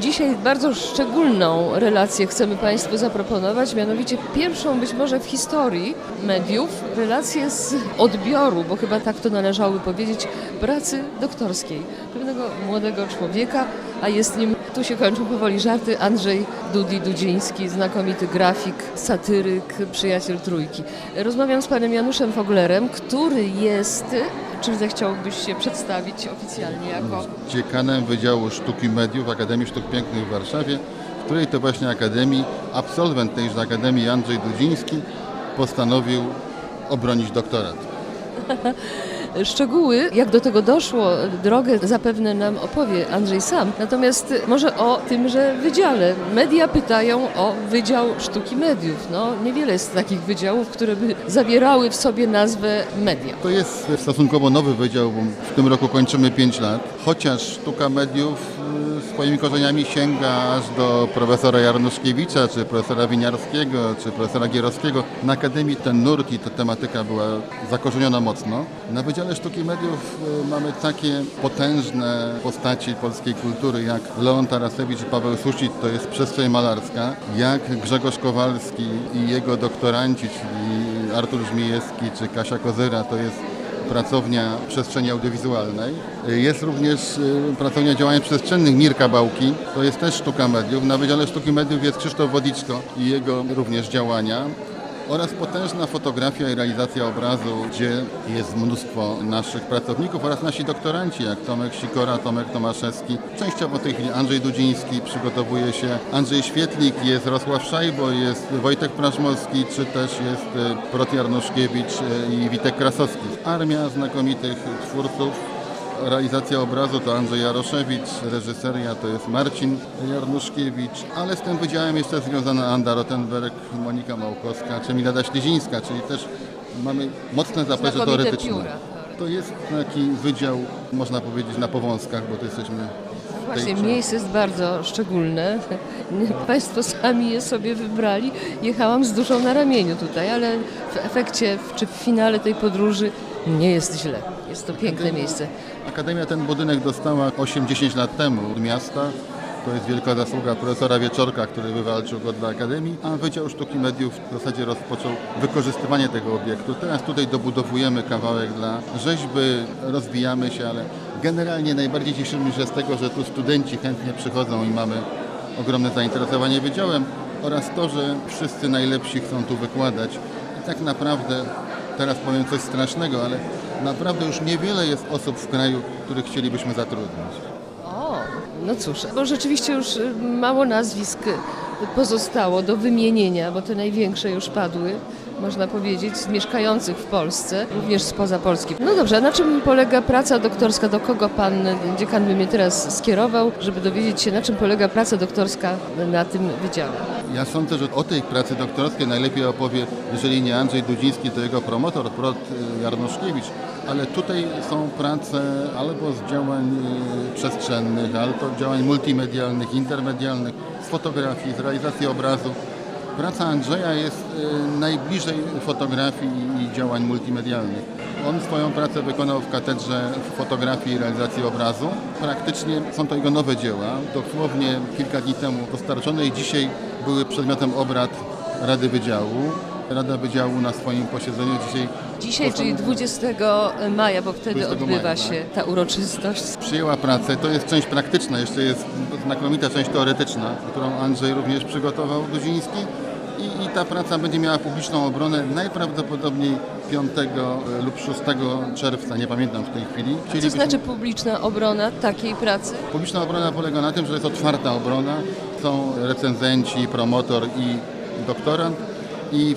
Dzisiaj bardzo szczególną relację chcemy Państwu zaproponować, mianowicie pierwszą być może w historii mediów relację z odbioru, bo chyba tak to należałoby powiedzieć, pracy doktorskiej pewnego młodego człowieka, a jest nim, tu się kończą powoli żarty, Andrzej Dudi Dudziński, znakomity grafik, satyryk, przyjaciel trójki. Rozmawiam z panem Januszem Foglerem, który jest, czy zechciałbyś się przedstawić oficjalnie jako Dziekanem Wydziału Sztuki Mediów Akademii Sztuk Pięknych w Warszawie, w której to właśnie Akademii absolwent tejże Akademii Andrzej Dudziński postanowił obronić doktorat. Szczegóły, jak do tego doszło, drogę zapewne nam opowie Andrzej sam. Natomiast może o tymże wydziale. Media pytają o Wydział Sztuki Mediów. No, niewiele jest takich wydziałów, które by zawierały w sobie nazwę media. To jest stosunkowo nowy wydział, bo w tym roku kończymy 5 lat, chociaż sztuka mediów y, swoimi korzeniami sięga aż do profesora Jarnuszkiewicza, czy profesora Winiarskiego, czy profesora Gierowskiego. Na Akademii ten nurt i ta tematyka była zakorzeniona mocno. Na Wydziale Sztuki Mediów y, mamy takie potężne postaci polskiej kultury, jak Leon Tarasewicz i Paweł Susit, to jest przestrzeń malarska, jak Grzegorz Kowalski i jego doktoranci, czyli Artur Żmijewski czy Kasia Kozyra, to jest pracownia przestrzeni audiowizualnej. Jest również y, pracownia działań przestrzennych Mirka Bałki, to jest też sztuka mediów. Na Wydziale Sztuki Mediów jest Krzysztof Wodiczko i jego również działania. Oraz potężna fotografia i realizacja obrazu, gdzie jest mnóstwo naszych pracowników oraz nasi doktoranci, jak Tomek Sikora, Tomek Tomaszewski. Częściowo w tej chwili Andrzej Dudziński przygotowuje się, Andrzej Świetlik, jest Rosław Szajbo, jest Wojtek Praszmowski, czy też jest y, Prot Jarnuszkiewicz y, i Witek Krasowski. Armia znakomitych twórców, Realizacja obrazu to Andrzej Jaroszewicz, reżyseria to jest Marcin Jarnuszkiewicz, ale z tym wydziałem jeszcze związana Anda Rottenberg, Monika Małkowska czy Milada Ślezińska, czyli też mamy mocne zaplecze teoretyczne. pióra. To jest taki wydział, można powiedzieć, na powązkach, bo to jesteśmy Właśnie miejsce jest bardzo szczególne. Państwo sami je sobie wybrali. Jechałam z duszą na ramieniu tutaj, ale w efekcie czy w finale tej podróży nie jest źle. Jest to piękne miejsce. Akademia ten budynek dostała 8-10 lat temu od miasta. To jest wielka zasługa profesora Wieczorka, który wywalczył go dla Akademii, a Wydział Sztuki Mediów w zasadzie rozpoczął wykorzystywanie tego obiektu. Teraz tutaj dobudowujemy kawałek dla rzeźby, rozwijamy się, ale generalnie najbardziej cieszymy się z tego, że tu studenci chętnie przychodzą i mamy ogromne zainteresowanie wydziałem oraz to, że wszyscy najlepsi chcą tu wykładać. I tak naprawdę, teraz powiem coś strasznego, ale naprawdę już niewiele jest osób w kraju, których chcielibyśmy zatrudnić. O, no cóż, bo rzeczywiście już y, mało nazwisk pozostało do wymienienia, bo te największe już padły, można powiedzieć, z mieszkających w Polsce, również spoza Polski. No dobrze, a na czym polega praca doktorska? Do kogo pan dziekan by mnie teraz skierował, żeby dowiedzieć się, na czym polega praca doktorska na tym wydziale? Ja sądzę, że o tej pracy doktorskiej najlepiej opowie, jeżeli nie Andrzej Dudziński, to jego promotor, Prot y, Jarnuszkiewicz. Ale tutaj są prace albo z działań y, przestrzennych, albo działań multimedialnych, intermedialnych, z fotografii, z realizacji obrazu. Praca Andrzeja jest y, najbliżej fotografii i działań multimedialnych. On swoją pracę wykonał w katedrze fotografii i realizacji obrazu. Praktycznie są to jego nowe dzieła, dosłownie kilka dni temu dostarczone i dzisiaj były przedmiotem obrad Rady Wydziału. Rada Wydziału na swoim posiedzeniu dzisiaj Dzisiaj, czyli 20 maja, bo wtedy 20 odbywa maja, się ta uroczystość. przyjęła pracę. To jest część praktyczna, jeszcze jest znakomita część teoretyczna, którą Andrzej również przygotował Dudziński. I, I ta praca będzie miała publiczną obronę najprawdopodobniej 5 lub 6 czerwca, nie pamiętam w tej chwili. Co Chcielibyśmy- znaczy publiczna obrona takiej pracy? Publiczna obrona polega na tym, że jest otwarta obrona. Są recenzenci, promotor i doktorant i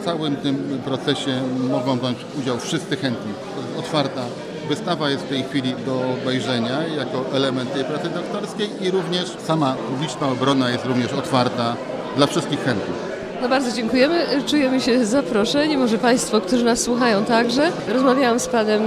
w całym tym procesie mogą wziąć udział wszyscy chętni. Otwarta wystawa jest w tej chwili do obejrzenia jako element tej pracy doktorskiej i również sama publiczna obrona jest również otwarta dla wszystkich chętnych. No bardzo dziękujemy. Czujemy się zaproszeni. Może Państwo, którzy nas słuchają także. Rozmawiałam z panem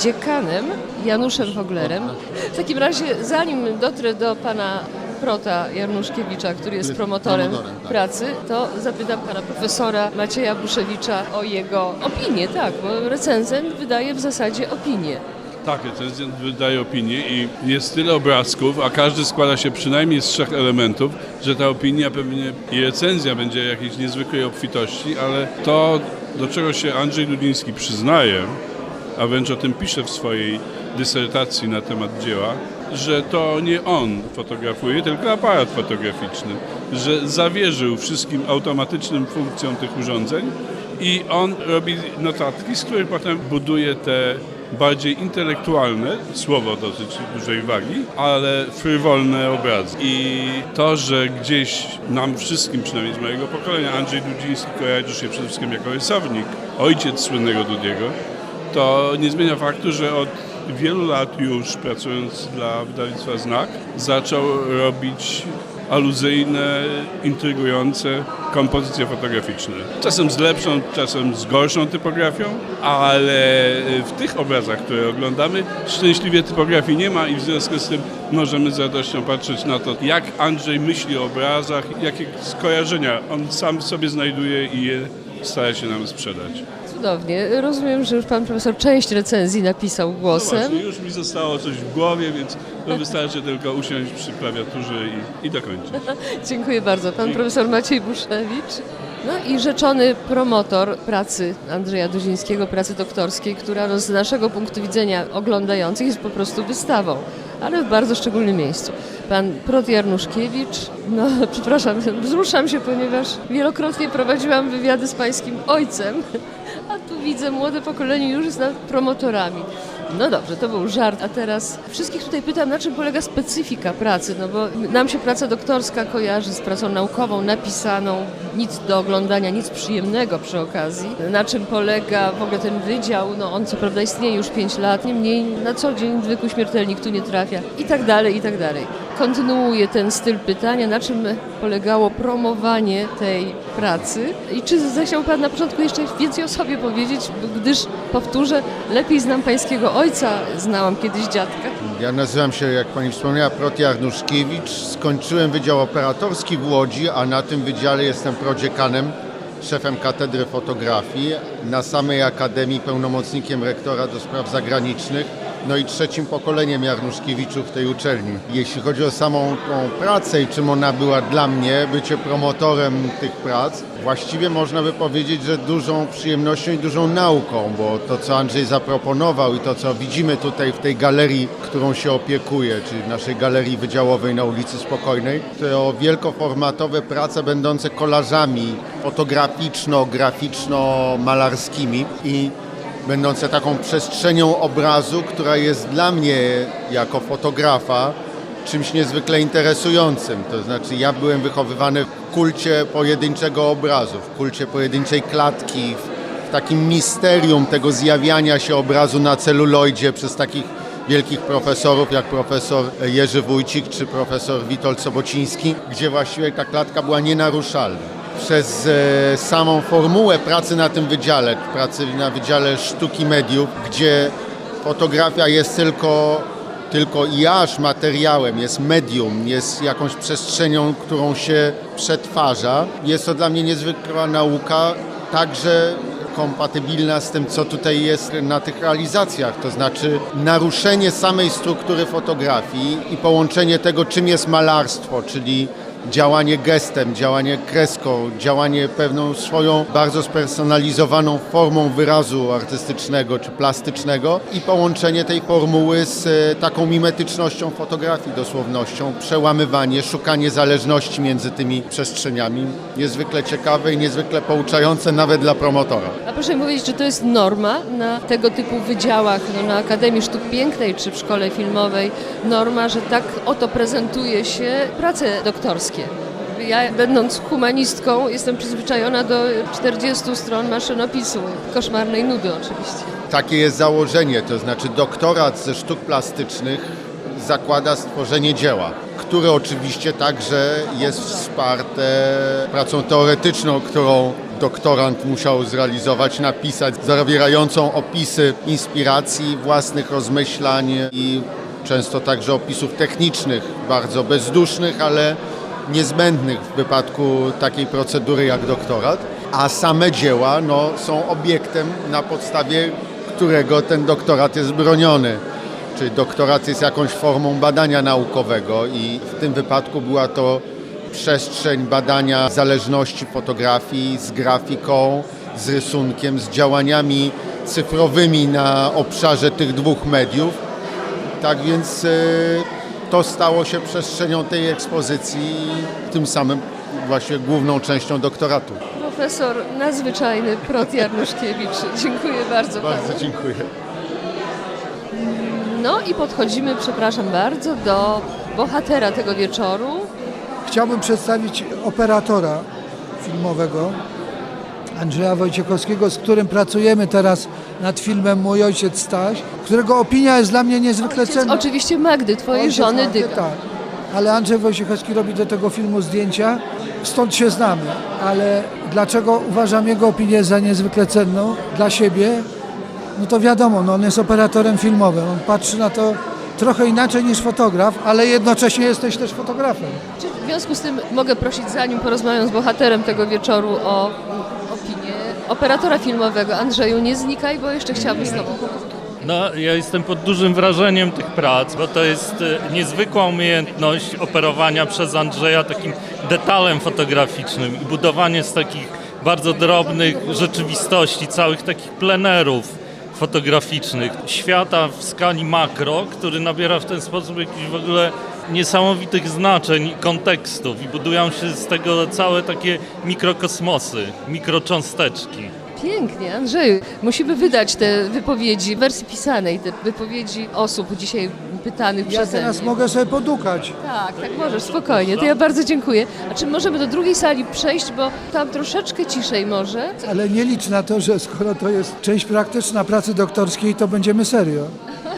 dziekanem Januszem Foglerem. W takim razie, zanim dotrę do pana Prota Jarnuszkiewicza, który jest jest promotorem promotorem, tak. pracy, to zapytam pana profesora Macieja Buszewicza o jego opinię, tak, bo recenzent wydaje w zasadzie opinię. Tak, recenzent wydaje opinię i jest tyle obrazków, a każdy składa się przynajmniej z trzech elementów, że ta opinia pewnie i recenzja będzie jakiejś niezwykłej obfitości, ale to, do czego się Andrzej Dudziński przyznaje, a wręcz o tym pisze w swojej dysertacji na temat dzieła, że to nie on fotografuje, tylko aparat fotograficzny, że zawierzył wszystkim automatycznym funkcjom tych urządzeń i on robi notatki, z których potem buduje te bardziej intelektualne, słowo dosyć dużej wagi, ale frywolne obrazy. I to, że gdzieś nam wszystkim, przynajmniej z mojego pokolenia, Andrzej Dudziński kojarzy się przede wszystkim jako rysownik, ojciec słynnego Dudiego, to nie zmienia faktu, że od wielu lat już pracując dla wydawnictwa Znak, zaczął robić aluzyjne, intrygujące kompozycje fotograficzne. Czasem z lepszą, czasem z gorszą typografią, ale w tych obrazach, które oglądamy, szczęśliwie typografii nie ma i w związku z tym możemy z radością patrzeć na to, jak Andrzej myśli o obrazach, jakie skojarzenia on sam sobie znajduje i je stara się nam sprzedać. Cudownie. Rozumiem, że już pan profesor część recenzji napisał No głosem. właśnie, już mi zostało coś w głowie, więc to wystarczy tylko usiąść przy klawiaturze i, i dokończyć. Dziękuję bardzo. Pan profesor Maciej Buszewicz. No i rzeczony promotor pracy Andrzeja Duzińskiego, pracy doktorskiej, która no, z naszego punktu widzenia oglądających jest po prostu wystawą, ale w bardzo szczególnym miejscu. Pan Prot Jarnuszkiewicz, no przepraszam, wzruszam się, ponieważ wielokrotnie prowadziłam wywiady z pańskim ojcem, tu widzę młode pokolenie już jest promotorami. No dobrze, to był żart, a teraz wszystkich tutaj pytam, na czym polega specyfika pracy, no bo nam się praca doktorska kojarzy z pracą naukową, napisaną, nic do oglądania, nic przyjemnego przy okazji. Na czym polega w ogóle ten wydział, no on co prawda istnieje już 5 lat, niemniej na co dzień zwykły śmiertelnik tu nie trafia i tak dalej, i tak dalej. Kontynuuję ten styl pytania, na czym polegało promowanie tej pracy i czy zechciał Pan na początku jeszcze więcej o sobie powiedzieć, gdyż powtórzę, lepiej znam Pańskiego ojca, znałam kiedyś dziadka. Ja nazywam się, jak pani wspomniała, Prot Jarnuszkiewicz. Skończyłem Wydział Operatorski w Łodzi, a na tym wydziale jestem prodziekanem, szefem Katedry Fotografii. Na samej Akademii pełnomocnikiem rektora do spraw zagranicznych. No i trzecim pokoleniem Jarnuszkiewiczów w tej uczelni. Jeśli chodzi o samą tą pracę i czym ona była dla mnie, bycie promotorem tych prac, właściwie można by powiedzieć, że dużą przyjemnością i dużą nauką, bo to, co Andrzej zaproponował i to, co widzimy tutaj w tej galerii, którą się opiekuje, czyli w naszej galerii wydziałowej na ulicy Spokojnej, to wielkoformatowe prace będące kolażami fotograficzno-graficzno-malarskimi i będące taką przestrzenią obrazu, która jest dla mnie jako fotografa czymś niezwykle interesującym. To znaczy ja byłem wychowywany w kulcie pojedynczego obrazu, w kulcie pojedynczej klatki, w, takim misterium tego zjawiania się obrazu na celuloidzie przez takich wielkich profesorów jak profesor Jerzy Wójcik czy profesor Witold Sobociński, gdzie właściwie ta klatka była nienaruszalna przez e, samą formułę pracy na tym wydziale, pracy na Wydziale Sztuki Mediów, gdzie fotografia jest tylko, tylko i aż materiałem, jest medium, jest jakąś przestrzenią, którą się przetwarza. Jest to dla mnie niezwykła nauka, także kompatybilna z tym, co tutaj jest na tych realizacjach, to znaczy naruszenie samej struktury fotografii i połączenie tego, czym jest malarstwo, czyli działanie gestem, działanie kreską, działanie pewną swoją bardzo spersonalizowaną formą wyrazu artystycznego czy plastycznego i połączenie tej formuły z e, taką mimetycznością fotografii, dosłownością, przełamywanie, szukanie zależności między tymi przestrzeniami. Niezwykle ciekawe i niezwykle pouczające nawet dla promotora. A proszę mi powiedzieć, czy to jest norma na tego typu wydziałach, no, na Akademii Sztuk Pięknej czy w Szkole Filmowej, norma, że tak oto prezentuje się prace doktorskie? Ja, będąc humanistką, jestem przyzwyczajona do 40 stron maszynopisu, koszmarnej nudy oczywiście. Takie jest założenie, to znaczy doktorat ze sztuk plastycznych zakłada stworzenie dzieła, które oczywiście także jest wsparte pracą teoretyczną, którą doktorant musiał zrealizować, napisać, zawierającą opisy inspiracji, własnych rozmyślań i często także opisów technicznych, bardzo bezdusznych, ale niezbędnych w wypadku takiej procedury jak doktorat, a same dzieła no, są obiektem, na podstawie którego ten doktorat jest broniony. Czy doktorat jest jakąś formą badania naukowego i w tym wypadku była to przestrzeń badania zależności fotografii z grafiką, z rysunkiem, z działaniami cyfrowymi na obszarze tych dwóch mediów. Tak więc e, to stało się przestrzenią tej ekspozycji, tym samym właśnie główną częścią doktoratu. Profesor nadzwyczajny Prot Jarnuszkiewicz. Dziękuję bardzo. panu. Bardzo dziękuję. No i podchodzimy, przepraszam bardzo, do bohatera tego wieczoru. Chciałbym przedstawić operatora filmowego Andrzeja Wojciechowskiego, z którym pracujemy teraz nad filmem Mój ojciec Staś, którego opinia jest dla mnie niezwykle Ojciec, cenna. oczywiście Magdy, twojej Ojciec żony Magdy, Dyga. Tak, ale Andrzej Wojciechowski robi do tego filmu zdjęcia, stąd się znamy. Ale dlaczego uważam jego opinię za niezwykle cenną dla siebie? No to wiadomo, no on jest operatorem filmowym, on patrzy na to trochę inaczej niż fotograf, ale jednocześnie jesteś też fotografem. Czy w związku z tym mogę prosić, zanim porozmawiam z bohaterem tego wieczoru o operatora filmowego. Andrzeju, nie znikaj, bo jeszcze chciałabym z tobą. No, ja jestem pod dużym wrażeniem tych prac, bo to jest e, niezwykła umiejętność operowania przez Andrzeja takim detalem fotograficznym i budowanie z takich bardzo drobnych rzeczywistości, całych takich plenerów fotograficznych, świata w skali makro, który nabiera w ten sposób jakichś w ogóle niesamowitych znaczeń i kontekstów i budują się z tego całe takie mikrokosmosy, mikrocząsteczki. Pięknie, Andrzeju. Musimy wydać te wypowiedzi w wersji pisanej, te wypowiedzi osób dzisiaj pytanych Ja przeze teraz mnie. mogę sobie podukać. Tak, tak możesz, spokojnie. To ja bardzo dziękuję. A czy możemy do drugiej sali przejść, bo tam troszeczkę ciszej może? Ale nie licz na to, że skoro to jest część praktyczna pracy doktorskiej, to będziemy serio.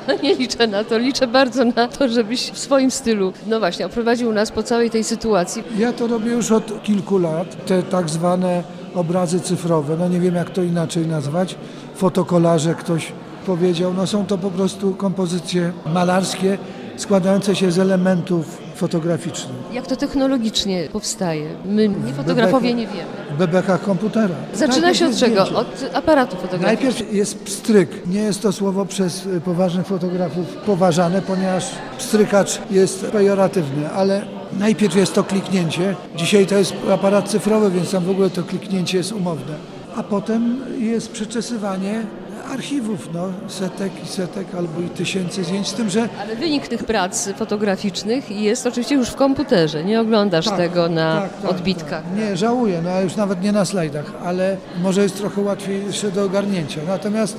Nie liczę na to, liczę bardzo na to, żebyś w swoim stylu, no właśnie, oprowadził nas po całej tej sytuacji. Ja to robię już od kilku lat. Te tak zwane obrazy cyfrowe, no nie wiem jak to inaczej nazwać, fotokolaże ktoś powiedział, no są to po prostu kompozycje malarskie składające się z elementów fotograficznych Jak to technologicznie powstaje? My, nie fotografowie, nie wiemy. w bebechach komputera. Zaczyna Najpierw się od czego? zdjęcie. Od aparatu fotograficznego. Najpierw jest pstryk. Nie jest to słowo przez y, poważnych fotografów poważane, ponieważ pstrykacz jest pejoratywny, ale najpierw jest to kliknięcie. Dzisiaj to jest aparat cyfrowy, więc tam w ogóle to kliknięcie jest umowne. A potem jest przeczesywanie archiwów, no, setek i setek albo i tysięcy zdjęć, z tym, że Ale wynik tych prac fotograficznych jest oczywiście już w komputerze. Nie oglądasz Tak, tego na tak, tak, odbitkach. Tak. Nie, żałuję, no już nawet nie na slajdach, ale może jest trochę łatwiejsze do ogarnięcia. Natomiast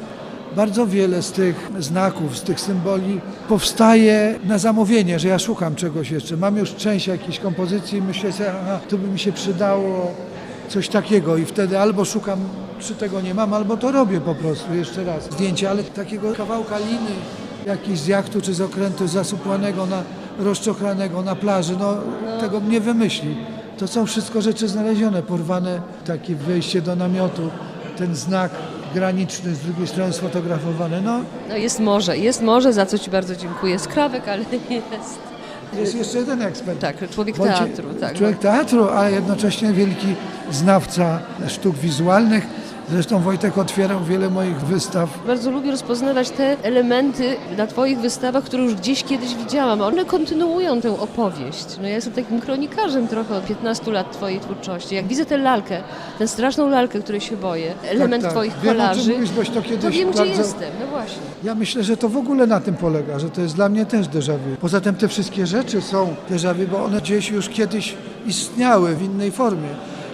bardzo wiele z tych znaków, z tych symboli powstaje na zamówienie, że ja szukam czegoś jeszcze. Mam już część jakiejś kompozycji i myślę sobie, aha, tu by mi się przydało coś takiego i wtedy albo szukam, czy tego nie mam, albo to robię po prostu jeszcze raz. Zdjęcie, ale takiego kawałka liny, jakiś z jachtu czy z okrętu zasupłanego na rozczochranego na plaży, no, tego nie wymyśli. To są wszystko rzeczy znalezione, porwane, takie wejście do namiotu, ten znak graniczny z drugiej strony sfotografowany. No, No jest morze, jest morze, za co Ci bardzo dziękuję. Skrawek, ale jest. Jest jeszcze jeden ekspert. Tak, człowiek teatru. Tak. Człowiek teatru, a jednocześnie wielki znawca sztuk wizualnych. Zresztą Wojtek otwierał wiele moich wystaw. Bardzo lubię rozpoznawać te elementy na Twoich wystawach, które już gdzieś kiedyś widziałam. One kontynuują tę opowieść. No ja jestem takim kronikarzem trochę od 15 lat Twojej twórczości. Jak widzę tę lalkę, tę straszną lalkę, której się boję, element tak. Twoich Wiem, kolarzy, mówisz, boś to kiedyś to wiem, gdzie bardzo- jestem. No właśnie. Ja myślę, że to w ogóle na tym polega, że to jest dla mnie też déjà vu. Poza tym te wszystkie rzeczy są déjà vu, bo one gdzieś już kiedyś istniały w innej formie.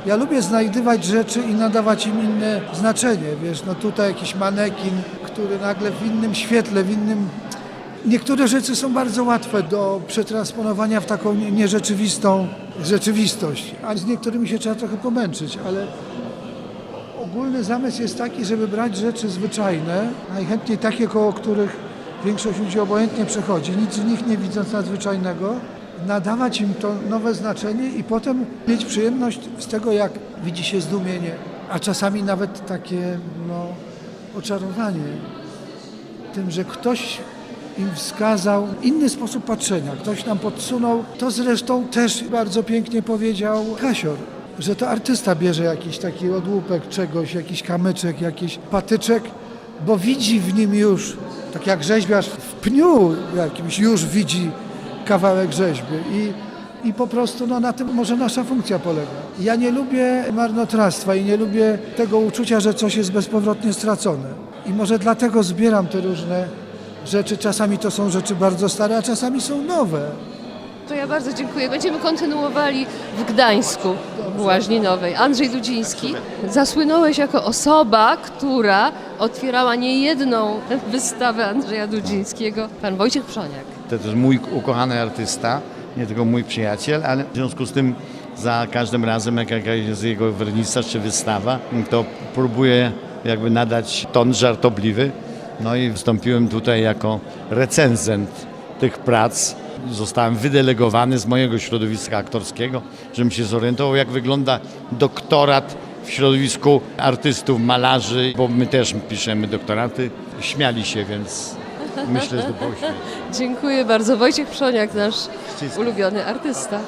Ja lubię znajdywać rzeczy i nadawać im inne znaczenie. Wiesz, no tutaj jakiś manekin, który nagle w innym świetle, w innym... Niektóre rzeczy są bardzo łatwe do przetransponowania w taką nie- nierzeczywistą rzeczywistość, a z niektórymi się trzeba trochę pomęczyć, ale ogólny zamysł jest taki, żeby brać rzeczy zwyczajne, najchętniej takie, koło których większość ludzi obojętnie przechodzi, nic w nich nie widząc nadzwyczajnego, nadawać im to nowe znaczenie i potem mieć przyjemność z tego, jak widzi się zdumienie, a czasami nawet takie no, oczarowanie tym, że ktoś im wskazał inny sposób patrzenia, ktoś nam podsunął. To zresztą też bardzo pięknie powiedział Kasior, że to artysta bierze jakiś taki odłupek czegoś, jakiś kamyczek, jakiś patyczek, bo widzi w nim już Tak jak rzeźbiarz w pniu jakimś już widzi kawałek rzeźby i, i po prostu no, na tym może nasza funkcja polega. Ja nie lubię marnotrawstwa i nie lubię tego uczucia, że coś jest bezpowrotnie stracone. I może dlatego zbieram te różne rzeczy. Czasami to są rzeczy bardzo stare, a czasami są nowe. To ja bardzo dziękuję. Będziemy kontynuowali w Gdańsku, w Łaźni Nowej. Andrzej Dudziński, zasłynąłeś jako osoba, która otwierała niejedną wystawę Andrzeja Dudzińskiego. Pan Wojciech Przoniak. To też mój ukochany artysta, nie tylko mój przyjaciel, ale w związku z tym za każdym razem, jak jest jego wernisaż czy wystawa, to próbuję jakby nadać ton żartobliwy. No i wystąpiłem tutaj jako recenzent tych prac. Zostałem wydelegowany z mojego środowiska aktorskiego, żebym się zorientował, jak wygląda doktorat w środowisku artystów, malarzy, bo my też piszemy doktoraty. Śmiali się, więc myślę, że śmieszne. Dziękuję bardzo. Wojciech Przoniak, nasz ulubiony artysta.